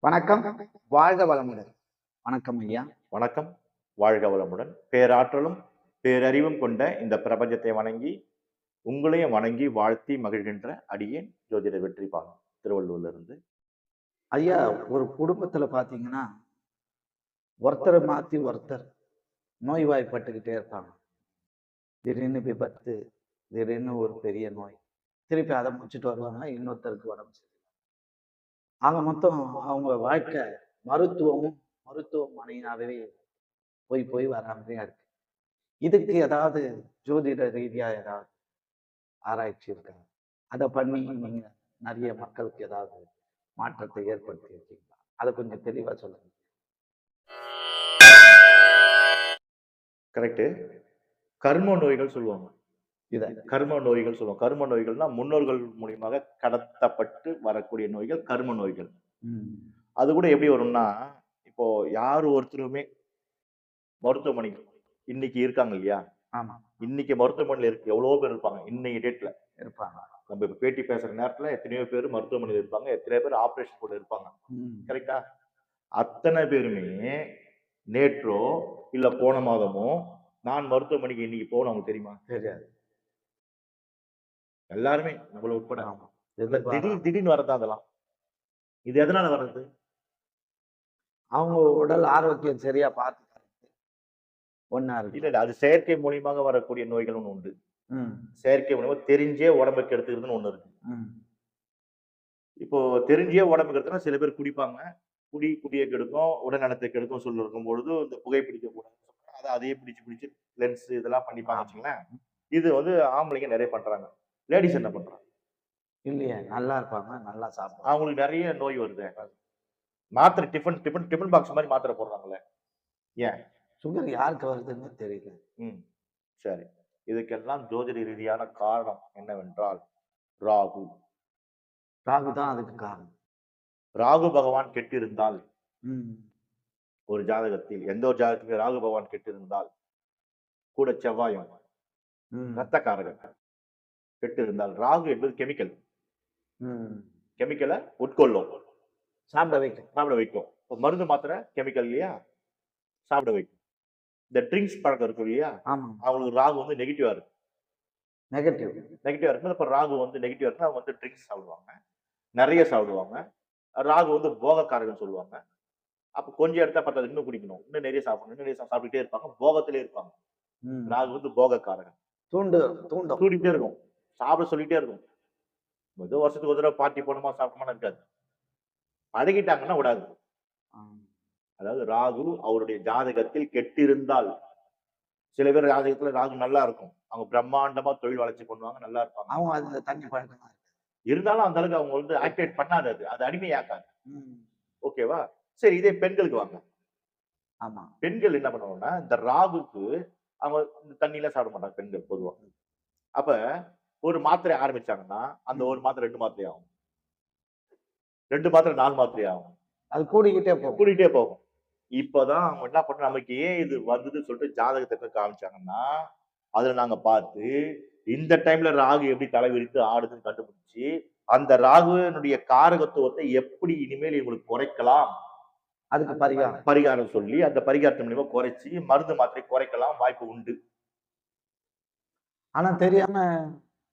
வணக்கம். வாழ்க வளமுடன். வணக்கம் ஐயா. வணக்கம். வாழ்க வளமுடன். பேராற்றலும் பேரறிவும் கொண்ட இந்த பிரபஞ்சத்தை வணங்கி உங்களையும் வணங்கி வாழ்த்தி மகிழ்கின்ற அடியேன் ஜோதிடர் வெற்றிபாலன் திருவள்ளூர்ல இருந்து ஐயா ஒரு குடும்பத்துல பாத்தீங்கன்னா ஒருத்தரை மாத்தி ஒருத்தர் நோய்வாய்ப்பட்டுக்கிட்டே இருப்பாங்க. திடீர்னு விபத்து திடீர்னு ஒரு பெரிய நோய். திருப்பி அதை முடிச்சுட்டு வருவாங்க இன்னொருத்தருக்கு உடம்பு ஆக மொத்தம் அவங்க வாழ்க்கை மருத்துவமும் மருத்துவமனையாகவே போய் போய் வராமையா இருக்கு. இதுக்கு ஏதாவது ஜோதிட ரீதியா ஏதாவது ஆராய்ச்சி இருக்கா? அதை பண்ணி நீங்க நிறைய மக்களுக்கு ஏதாவது மாற்றத்தை ஏற்படுத்தி இருக்கீங்களா? அதை கொஞ்சம் தெளிவா சொல்லுங்க. கரெக்டு கர்ம நோய்கள் சொல்லுவாங்க. இதை கர்ம நோய்கள் சொல்லுவாங்க கர்ம நோய்கள்னா முன்னோர்கள் மூலியமாக கடத்தப்பட்டு வரக்கூடிய நோய்கள் கர்ம நோய்கள். அது கூட எப்படி வரும்னா இப்போ யார் ஒருத்தருமே மருத்துவமனைக்கு இன்னைக்கு இருக்காங்க இல்லையா? இன்னைக்கு மருத்துவமனையில் இருக்கு. எவ்வளவோ பேர் இருப்பாங்க. இன்னைக்கு டேட்ல இருப்பாங்க. நம்ம இப்ப பேட்டி பேசுற நேரத்துல எத்தனையோ பேர் மருத்துவமனையில் இருப்பாங்க. எத்தனையோ பேர் ஆபரேஷன் கூட இருப்பாங்க. கரெக்டா அத்தனை பேருமே நேற்றோ இல்ல போன மாதமோ நான் மருத்துவமனைக்கு இன்னைக்கு போகணும் அவங்களுக்கு தெரியுமா? தெரியாது. எல்லாருமே நம்மள உட்பட. திடீர் திடீர்னு வரதா அதெல்லாம். இது எதனால வர்றது? அவங்க உடல் ஆரோக்கியம் சரியா பார்த்து ஒன்னா இருக்கு. இல்ல அது செயற்கை மூலியமாக வரக்கூடிய நோய்கள் ஒண்ணு உண்டு. செயற்கை மூலியமா தெரிஞ்சே உடம்புக்கு எடுத்துக்கிறதுன்னு ஒண்ணு இருக்கு. இப்போ தெரிஞ்சே உடம்புக்கு எடுத்தா சில பேர் குடிப்பாங்க. குடி குடியை கெடுக்கும் உடல்நலத்தை கெடுக்கும் சொல்லி இருக்கும் பொழுது இந்த புகைப்பிடிக்க கூடாது அதை அதையே பிடிச்சு பிடிச்சு லென்ஸ் இதெல்லாம் பண்ணிப்பாங்க வச்சுங்களேன் இது வந்து ஆம்பளைங்க நிறைய பண்றாங்க. லேடிஸ் என்ன பண்றாங்க? இல்லையே நல்லா இருப்பாங்க நல்லா சாப்பிடுவாங்க. அவங்களுக்கு நிறைய நோய் வருது. மாத்திரை டிஃபன் டிஃபன் டிஃபன் பாக்ஸ் மாதிரி மாத்திரை போடுறாங்களே. ஏன்? சுகர் யாருக்கு வருதுன்னு தெரியல. ம் சரி. இதுக்கெல்லாம் ஜோதிட ரீதியான காரணம் என்னவென்றால் ராகு. ராகு தான் அதுக்கு காரணம். ராகு பகவான் கெட்டிருந்தால் ஒரு ஜாதகத்தில் எந்த ஒரு ஜாதகத்திலும் ராகு பகவான் கெட்டிருந்தால் கூட செவ்வாயும் ம், ரத்தக்காரகன் கெட்டிருந்தால் ராகு என்பது கெமிக்கல். கெமிக்கலை உட்கொள்ளும். சாப்பிட வைக்கும். சாப்பிட வைக்கும். மருந்து மாத்திரை கெமிக்கல் இல்லையா? சாப்பிட வைக்கும். இந்த ட்ரிங்க்ஸ் பழக்கம் இருக்கும் இல்லையா? அவங்களுக்கு ராகு வந்து நெகட்டிவா இருக்கு. நெகட்டிவ் நெகட்டிவா இருக்கும்போது இப்போ ராகு வந்து நெகட்டிவா இருக்குன்னா அவங்க வந்து ட்ரிங்க்ஸ் சாப்பிடுவாங்க. நிறைய சாப்பிடுவாங்க. ராகு வந்து போகக்காரகன் சொல்லுவாங்க. அப்போ கொஞ்சம் எடுத்தா பத்தாது இன்னும் குடிக்கணும். இன்னும் நிறைய சாப்பிடணும். இன்னும் நிறைய சாப்பிட்டுட்டே இருப்பாங்க. போகத்திலே இருப்பாங்க. ராகு வந்து போகக்காரகன். தூண்டு தூண்டும். தூண்டிட்டே இருக்கும். சாப்பிட சொல்லிட்டே இருக்கும் ஏதோ வருஷத்துக்கு ஒரு தடவை பார்ட்டி போனோமா சாப்பிட்டோமா இருக்காது. பழகிட்டாங்கன்னா விடாது. அதாவது ராகு அவருடைய ஜாதகத்தில் கெட்டிருந்தால். சில பேர் ஜாதகத்துல ராகு நல்லா இருக்கும். அவங்க பிரம்மாண்டமா தொழில் வளர்ச்சி பண்ணுவாங்க நல்லா இருப்பாங்க. அவங்க அந்த தண்ணி பழக்கம். இருந்தாலும் அந்த அளவுக்கு அவங்க வந்து ஆக்டிவேட் பண்ணாது அது. அது அடிமையாக்காது. ஓகேவா சரி இதே பெண்களுக்கு வாங்க. ஆமா. பெண்கள் என்ன பண்ணுவாங்கன்னா இந்த ராகுக்கு அவங்க இந்த தண்ணியில சாப்பிட மாட்டாங்க பெண்கள் பொதுவா. அப்ப ஒரு மாத்திரை ஆரம்பிச்சாங்கன்னா அந்த ஒரு மாத்திரை ரெண்டு மாத்திரை ஆகும் ரெண்டு மாத்திரை நாலு மாத்திரை ஆகும் அது கூடிக்கிட்டே போகும். கூட்டிகிட்டே போகும். இப்பதான் அவங்க என்ன பண்ண நமக்கு ஏன் இது வந்ததுன்னு சொல்லிட்டு ஜாதகத்தை காமிச்சாங்கன்னா அதுல நாங்க பார்த்து இந்த டைம்ல ராகு எப்படி தலை விரித்து ஆடுதுன்னு கண்டுபிடிச்சு அந்த ராகுனுடைய காரகத்துவத்தை எப்படி இனிமேல் இவங்களுக்கு குறைக்கலாம்? அதுக்கு பரிகாரம். பரிகாரம் சொல்லி அந்த பரிகாரத்தின் மூலியமா குறைச்சி மருந்து மாத்திரை குறைக்கலாம் வாய்ப்பு உண்டு. ஆனா தெரியாம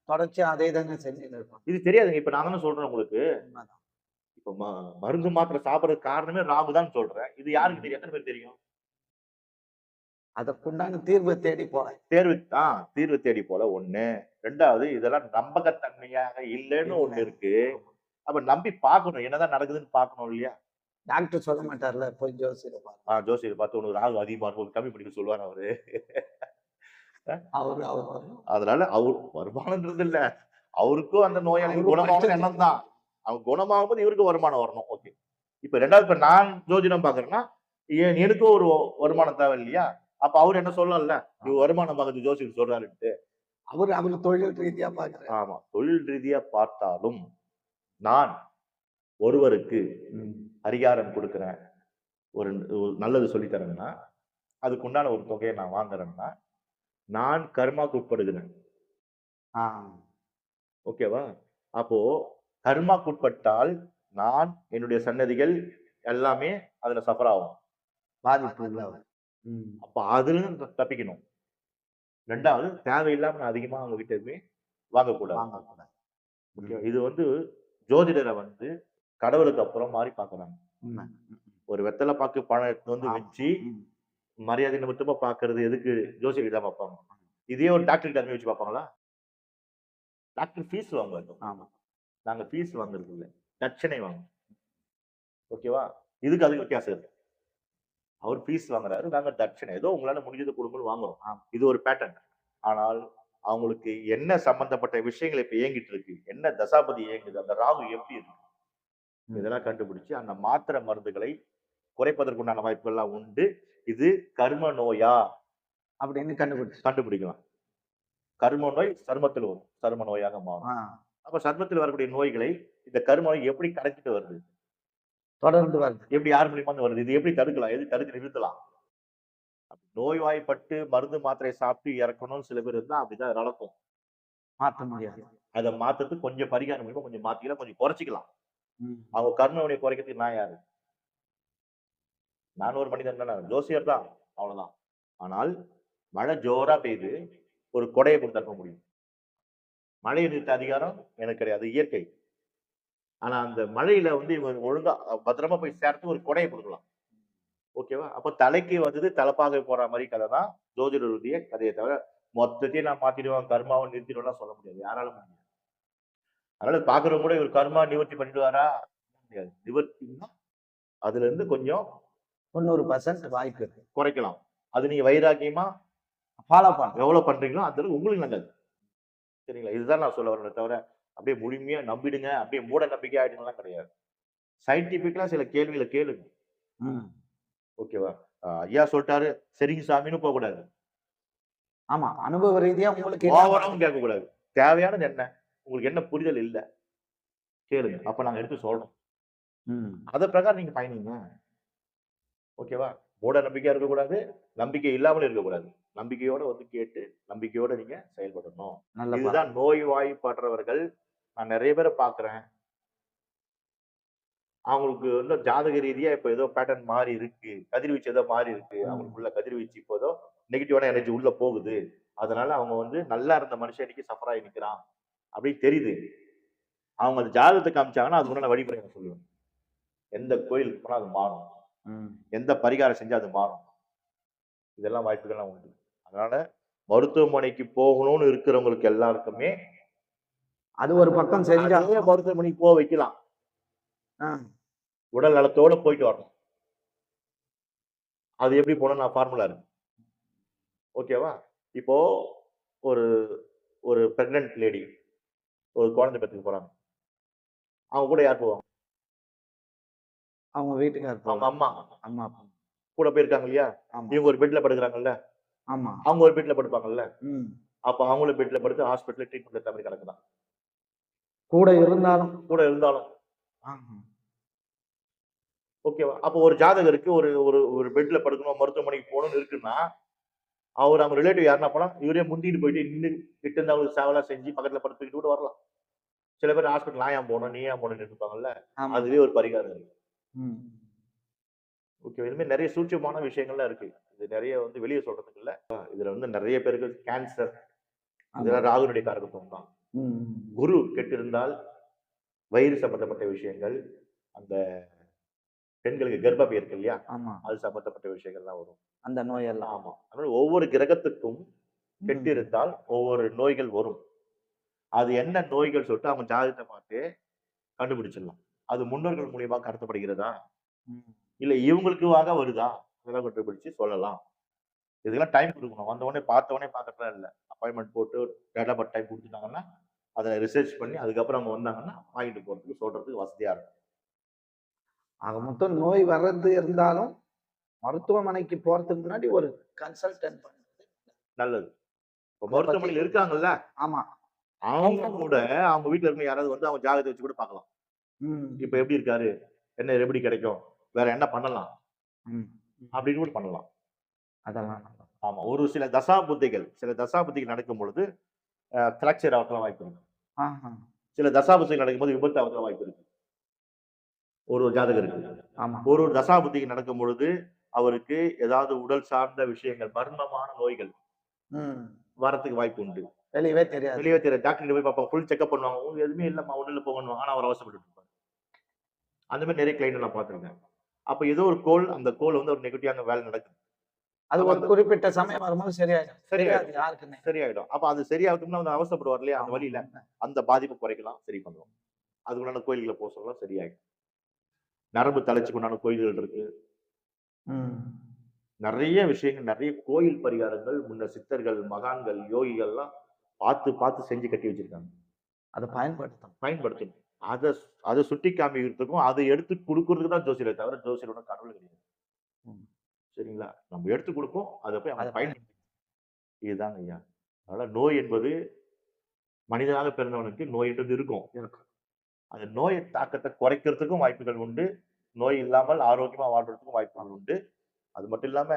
தொடர்ச்சியா அதே தானே செஞ்சுட்டு இது தெரியாதுங்க. இப்ப நான் தானே சொல்றேன் உங்களுக்கு. இப்ப மருந்து மாத்திரை சாப்பிடறதுக்கு காரணமே ராகு தான் சொல்றேன். இது யாருக்கு தெரியும்? எத்தனை பேர் தெரியும்? அதற்குண்டான தீர்வை தேடி போறேன் தேர்வு தான் தீர்வு தேடி போல. ஒண்ணு. ரெண்டாவது இதெல்லாம் நம்பகத்தன்மையாக இல்லைன்னு ஒண்ணு இருக்கு. அப்ப நம்பி பார்க்கணும். என்னதான் நடக்குதுன்னு பார்க்கணும் இல்லையா? டாக்டர் சொல்ல மாட்டார்ல போய் ஜோசியரை பாரு ஆஹ் ஜோசியர் பார்த்து உனக்கு ராகு அதிகமா இருக்கும். கம்மி பண்ணிக்க சொல்லுவார் அவரு. அவரு அவர் அதனால அவர் வருமானம்ன்றது இல்ல. அவருக்கும் அந்த நோயாளி அவரும் குணமாகணும். எண்ணம் தான். அவங்க குணமாகும் போது இவருக்கு வருமானம் வரணும். ஓகே இப்ப ரெண்டாவது இப்ப நான் ஜோதிடம் பாக்குறேன்னா ஏன் எனக்கும் ஒரு வருமானம் தேவை இல்லையா? அப்ப அவர் என்ன சொல்லலாம்ல? இவர் வருமானம் பார்க்கறது ஜோசியர் சொல்றாருன்ட்டு. அவர் அவர் தொழில் ரீதியா பாக்குறாரு. ஆமா. தொழில் ரீதியா பார்த்தாலும் நான் ஒருவருக்கு பரிகாரம் கொடுக்குறேன். ஒரு நல்லது சொல்லி தரேன்னா அதுக்கு உண்டான ஒரு தொகையை நான் வாங்குறேன்னா நான் கர்மாக்கு உட்படுகிறேன். ஓகேவா? அப்போ கர்மாக்குட்பட்டால் நான் என்னுடைய சன்னதிகள் எல்லாமே அதுல சஃபர் ஆகும். பாதிப்பு அப்ப அதுல தப்பிக்கணும். ரெண்டாவது தேவையில்லாம நான் அதிகமா அவங்க கிட்ட எதுவுமே வாங்கக்கூடாது. வாங்கக்கூடாது. இது வந்து ஜோதிடரை வந்து கடவுளுக்கு அப்புறம் மாதிரி பாக்குறாங்க ஒரு வெத்தலை பாக்கு பழம் எடுத்து வந்து. வச்சு. மரியாதை நிமித்தமா பாக்குறது? எதுக்கு? ஜோசியர் தான் பார்ப்பாங்க. இதே ஒரு டாக்டர் கிட்ட வச்சு பார்ப்பாங்களா? டாக்டர் ஃபீஸ் வாங்குவாங்க ஆமா. நாங்க ஃபீஸ் வாங்குறது இல்ல. தட்சணை வாங்குவோம் ஓகேவா இதுக்கு அதுக்கு வித்தியாசம் இருக்கு. அவர் ஃபீஸ் வாங்குறாரு நாங்க தட்சணை. ஏதோ உங்களால முடிஞ்சதை கொடுங்கன்னு வாங்குறோம். இது ஒரு பேட்டர்ன் ஆனால் அவங்களுக்கு என்ன சம்பந்தப்பட்ட விஷயங்கள் இப்ப இயங்கிட்டு இருக்கு? என்ன தசாபதி இயங்குது? அந்த ராகு எப்படி இருக்கு. இதெல்லாம் கண்டுபிடிச்சு அந்த மாத்திரை மருந்துகளை குறைப்பதற்குண்டான வாய்ப்புகள்லாம் உண்டு. இது கர்ம நோயா? அப்படின்னு கண்டுபிடிச்சு. கண்டுபிடிக்கலாம். கர்ம நோய் சர்மத்தில் வரும். சர்ம நோயாக மாறும். அப்ப சர்மத்தில் வரக்கூடிய நோய்களை இந்த கர்ம நோய் எப்படி கடத்திட்டு வருது? தொடர்ந்து வருது. எப்படி யார் மூலியமா வருது? இது எப்படி தடுக்கலாம்? எது தடுத்து நிறுத்தலாம்? நோய்வாய்ப்பட்டு மருந்து மாத்திரை சாப்பிட்டு இறக்கணும்னு சில பேர் இருந்தா அப்படிதான் நடக்கும். மாற்ற முடியாது. அதை மாத்துறதுக்கு கொஞ்சம் பரிகாரம் மூலியமா கொஞ்சம் மாத்திக்கலாம் கொஞ்சம் குறைச்சிக்கலாம். அவங்க கர்ம நோயை குறைக்கிறதுக்கு நான் யாரு? நான் ஒரு மனிதன் தான் ஜோசியர் தான் அவ்வளவுதான். ஆனால் மழை ஜோரா பெய்யுது ஒரு கொடையை கொடுத்து அனுப்ப முடியும். மழையை நிறுத்த அதிகாரம் எனக்கு கிடையாது இயற்கை. ஆனா அந்த மழையில வந்து இவங்க ஒழுங்கா பத்திரமா போய் சேர்த்து ஒரு கொடையை கொடுக்கலாம். ஓகேவா? அப்ப தலைக்கு வந்தது தலைப்பாக போற மாதிரி கதை தான் ஜோதிடருடைய கதையை தவிர மொத்தத்தையும் நான் மாத்திடுவேன் கர்மாவை நிறுத்திடுவேன் சொல்ல முடியாது யாரால முடியாது. அதனால பாக்குறவங்க கூட இவர் கர்மா நிவர்த்தி பண்ணிடுவாரா? முடியாது. நிவர்த்தின்னா அதுல இருந்து கொஞ்சம் தொண்ணூறு பர்சன்ட் வாய்ப்பு இருக்கு. குறைக்கலாம். அது நீங்க வைராக்கியமா ஃபாலோ பண்ண எவ்வளவு பண்றீங்களோ அந்த அளவுக்கு உங்களுக்கு நல்லது. சரிங்களா? இதுதான் நான் சொல்ல வரேன் தவிர அப்படியே முழுமையா நம்பிடுங்க. அப்படியே மூட நம்பிக்கை ஆயிடுங்கலாம் கிடையாது. சயின்டிபிக்கலா சில கேள்விகளை கேளுங்க. ஓகேவா? ஐயா சொல்லிட்டாரு சரிங்க சாமின்னு போக கூடாது. ஆமா அனுபவ ரீதியா உங்களுக்கு என்ன- ஓவராவும் கேட்க கூடாது தேவையானது என்ன? உங்களுக்கு என்ன புரிதல் இல்ல? கேளுங்க. அப்ப நாங்க எடுத்து சொல்றோம். அத பிரகாரம் நீங்க பயணிங்க. ஓகேவா? மூட நம்பிக்கையா இருக்கக்கூடாது நம்பிக்கை இல்லாமல் இருக்கக்கூடாது. நம்பிக்கையோட வந்து கேட்டு நம்பிக்கையோட நீங்க செயல்படணும். இதுதான் நோய்வாய்ப்படுறவர்கள் நான் நிறைய பேரை பார்க்கிறேன். அவங்களுக்கு வந்து ஜாதக ரீதியா இப்ப ஏதோ பேட்டர்ன் மாறி இருக்கு. கதிர்வீச்சு ஏதோ மாறி இருக்கு. அவங்களுக்குள்ள கதிர்வீச்சு இப்போ ஏதோ நெகட்டிவான எனர்ஜி உள்ள போகுது. அதனால அவங்க வந்து நல்லா இருந்த மனுஷன் இன்னைக்கு சஃபர் ஆகி நிக்கிறான். அப்படின்னு தெரியுது. அவங்க அந்த ஜாதகத்தை காமிச்சாங்கன்னா அது முன்னாடி வழிமுறை சொல்லுவேன். எந்த கோயிலுக்கு போனா அது மாறும். எந்த பரிகாரம் செஞ்சா அது மாறும். இதெல்லாம் வாய்ப்புகள்லாம் உண்டு. அதனால மருத்துவமனைக்கு போகணும்னு இருக்கிறவங்களுக்கு எல்லாருக்குமே அது ஒரு பக்கம் செஞ்சா அதே மருத்துவமனைக்கு போக வைக்கலாம். உடல் நலத்தோட போயிட்டு வரணும். அது எப்படி போனா நான் ஃபார்முலா இருக்கு. ஓகேவா இப்போ ஒரு ஒரு பிரெக்னன்ட் லேடி ஒரு குழந்தை பெற்றுக்கு போறாங்க. அவங்க கூட யார் போவாங்க? அவங்க வீட்டுக்கார் அவங்க. அம்மா. அம்மா அப்பா. கூட போயிருக்காங்க இல்லையா இவங்க ஒரு பெட்ல படுக்கிறாங்கல்ல? ஆமா. அவங்க ஒரு பெட்ல படுப்பாங்கல்ல. அப்ப அவங்களும் பெட்ல படுத்து ஹாஸ்பிட்டல் ட்ரீட்மெண்ட் எடுத்த மாதிரி கணக்கு தான். கூட இருந்தாலும். கூட இருந்தாலும். ஓகேவா? அப்போ ஒரு ஜாதகருக்கு ஒரு ஒரு ஒரு பெட்ல படுக்கணும் மருத்துவமனைக்கு போகணும்னு இருக்குன்னா அவர் அவங்க ரிலேட்டிவ் யாருன்னா போனா இவரே முந்திட்டு போயிட்டு நின்று கிட்ட இருந்து அவங்களுக்கு சேவலா செஞ்சு பக்கத்துல படுத்துக்கிட்டு கூட வரலாம். சில பேர் ஹாஸ்பிட்டல் நான் ஏன் போகணும் நீ ஏன் போகணும்னு இருப்பாங்கல்ல. அதுவே ஒரு பரிகாரம் இருக்கு. ஓகே. இதுமாதிரி நிறைய சூட்சமான விஷயங்கள்லாம் இருக்கு. இது நிறைய வந்து வெளியே சொல்றதுக்கு இல்ல இதுல வந்து நிறைய பேருக்கு கேன்சர் இதெல்லாம் ராகுனுடைய காரகத்துவம் தான். குரு கெட்டிருந்தால் வயிறு சம்பந்தப்பட்ட விஷயங்கள் அந்த பெண்களுக்கு கர்ப்பப்பை இருக்கு இல்லையா? ஆமா. அது சம்பந்தப்பட்ட விஷயங்கள்லாம் வரும். அந்த நோயெல்லாம். ஆமா. அதனால ஒவ்வொரு கிரகத்துக்கும் ம். கெட்டு இருந்தால் ஒவ்வொரு நோய்கள் வரும். அது என்ன நோய்கள் சொல்லிட்டு அவங்க ஜாதகத்தை பார்த்து கண்டுபிடிச்சிடலாம். அது முன்னோர்கள் மூலியமா கடத்தப்படுகிறதா. இல்ல இவங்களுக்குவாக வருதா? இதெல்லாம் கண்டுபிடிச்சு சொல்லலாம். இதுக்கெல்லாம் டைம் கொடுக்கணும். வந்த உடனே பார்த்த உடனே பார்க்கறதுலாம் இல்லை. அப்பாயின்மெண்ட் போட்டு பட் டைம் கொடுத்துட்டாங்கன்னா அதை ரிசர்ச் பண்ணி அதுக்கப்புறம் அவங்க வந்தாங்கன்னா வாங்கிட்டு போறதுக்கு சொல்றதுக்கு வசதியா இருக்கும். ஆக மொத்தம் நோய் வர்றது இருந்தாலும் மருத்துவமனைக்கு போறதுக்கு முன்னாடி ஒரு கன்சல்டன்ட் பண்ணுறது நல்லது. இப்போ மருத்துவமனையில் இருக்காங்கல்ல? ஆமா. அவங்க கூட அவங்க வீட்டுல இருக்க யாராவது வந்து அவங்க ஜாதகத்தை வச்சு கூட பார்க்கலாம். இப்போ எப்படி இருக்காரு? என்ன எப்படி கிடைக்கும்? வேற என்ன பண்ணலாம். அப்படின்னு கூட பண்ணலாம். அதெல்லாம். ஆமா. ஒரு சில தசா புத்திகள் சில தசா புத்திகள் நடக்கும் பொழுது ஃபிராக்சர் ஆகலாம் வாய்ப்பு இருக்கு. சில தசா புத்திகள் நடக்கும்போது விபத்து ஆகலாம் வாய்ப்பு இருக்கு. ஒரு ஒரு ஜாதகம் இருக்கு. ஆமா. ஒரு ஒரு தசாபுத்திக்கு நடக்கும் பொழுது அவருக்கு ஏதாவது உடல் சார்ந்த விஷயங்கள் மர்மமான நோய்கள் வரத்துக்கு வாய்ப்பு உண்டு. வெளியவே தெரியாது. வெளியே தெரிய டாக்டர் போய் பார்ப்பாங்க. ஃபுல் செக்அப் பண்ணுவாங்க. எதுவுமே இல்லம்மா ஒண்ணு இல்ல போகணும் ஆனா அவர் அவசரப்பட்டு அந்த மாதிரி நிறைய கிளைண்ட் நான் பார்த்திருக்கேன். அப்ப ஏதோ ஒரு கோல் அந்த கோல் வந்து ஒரு நெகட்டிவ் அங்க வேலை நடக்குது. அது ஒரு குறிப்பிட்ட சமயம் வரும்போது சரியாயிடும். சரியாயிடும். யாருக்குன்னு சரியாயிடும். அப்ப அது சரியாகணும்னா வந்து அவசரப்படுவார் இல்லையா? அந்த வழியில அந்த பாதிப்பு குறைக்கலாம் சரி பண்ணுவோம். அதுக்குண்டான கோயில்களை போக சொல்லலாம் சரியாயிடும். நரம்பு தளர்ச்சிக்கு உண்டான கோயில்கள் இருக்கு. நிறைய விஷயங்கள் நிறைய கோயில் பரிகாரங்கள் முன்ன சித்தர்கள் மகான்கள் யோகிகள்லாம் பார்த்து பார்த்து செஞ்சு கட்டி வச்சிருக்காங்க. அதை பயன்படுத்தணும். பயன்படுத்தணும். அதை அதை சுட்டி காமிக்கிறதுக்கும் அதை எடுத்து கொடுக்கறதுக்கு தான் ஜோசியரை தவிர ஜோசியரோட கடவுள் கிடையாது. சரிங்களா? நம்ம எடுத்து கொடுப்போம் அதை போய் அதை பயன்படுத்தி இதுதாங்க ஐயா. அதனால நோய் என்பது மனிதனாக பிறந்தவனுக்கு நோய் என்றது இருக்கும். அந்த நோய் தாக்கத்தை குறைக்கிறதுக்கும் வாய்ப்புகள் உண்டு. நோய் இல்லாமல் ஆரோக்கியமா வாழ்றதுக்கும் வாய்ப்புகள் உண்டு. அது மட்டும் இல்லாம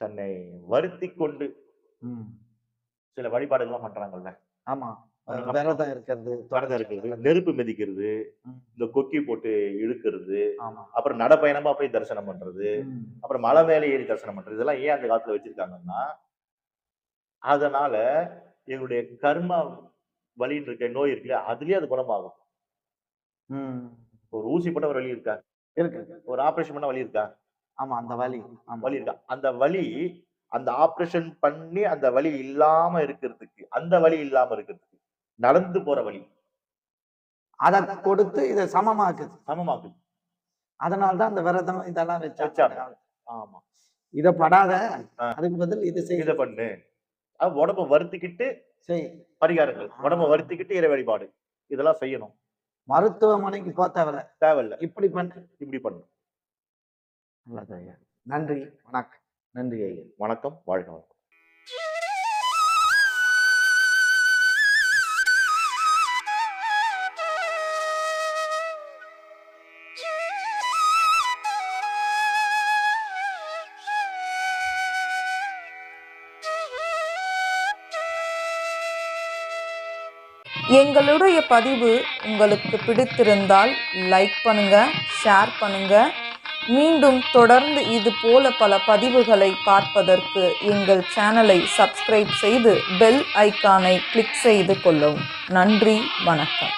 தன்னை வருத்தி கொண்டு. சில வழிபாடுகள்லாம் பண்றாங்கல்ல. ஆமா. விரதம் இருக்கிறது விரதம் இருக்கிறது நெருப்பு மிதிக்கிறது. இந்த கொக்கி போட்டு இழுக்கிறது அப்புறம் நடைப்பயணமா போய் தரிசனம் பண்றது. அப்புறம் மலை மேலே ஏறி தரிசனம் பண்றது இதெல்லாம் ஏன் அந்த காலத்துல வச்சிருக்காங்கன்னா அதனால எங்களுடைய கர்ம வலின்னு இருக்க நோய் இருக்குல்ல அதுலயே அது குணமாகும். ஒரு ஊசி போட்ட ஒரு வலி இருக்கா? இருக்கு ஒரு ஆபரேஷன் பண்ண வலி இருக்கா? ஆமா அந்த வலி. வலி இருக்கா? அந்த வலி அந்த ஆபரேஷன் பண்ணி அந்த வலி இல்லாம இருக்கிறதுக்கு அந்த வலி இல்லாம இருக்கிறதுக்கு நடந்து போற வழி. அதை கொடுத்து இதை சமமாக்குது. சமமாக்குது. அதனாலதான் அந்த விரதம் இதெல்லாம் வச்சாங்க. ஆமா. இத படாத. அதுக்கு பதில் இது செய் இதை பண்ணு. உடம்ப வருத்திக்கிட்டு செய். பரிகாரங்கள். உடம்ப வருத்திக்கிட்டு இறை வழிபாடு. இதெல்லாம் செய்யணும். மருத்துவமனைக்கு போக தேவையில்ல தேவையில்ல. இப்படி பண்ணு. இப்படி பண்ணு. நல்லது ஐயா. நன்றி. வணக்கம். நன்றி ஐயா. வணக்கம். வாழ்க வளமுடன். எங்களுடைய பதிவு உங்களுக்கு பிடித்திருந்தால் லைக் பண்ணுங்க ஷேர் பண்ணுங்க. மீண்டும் தொடர்ந்து இது போல பல பதிவுகளை பார்ப்பதற்கு எங்கள் சேனலை சப்ஸ்கிரைப் செய்து பெல் ஐகானை கிளிக் செய்து கொள்ளவும். நன்றி வணக்கம்.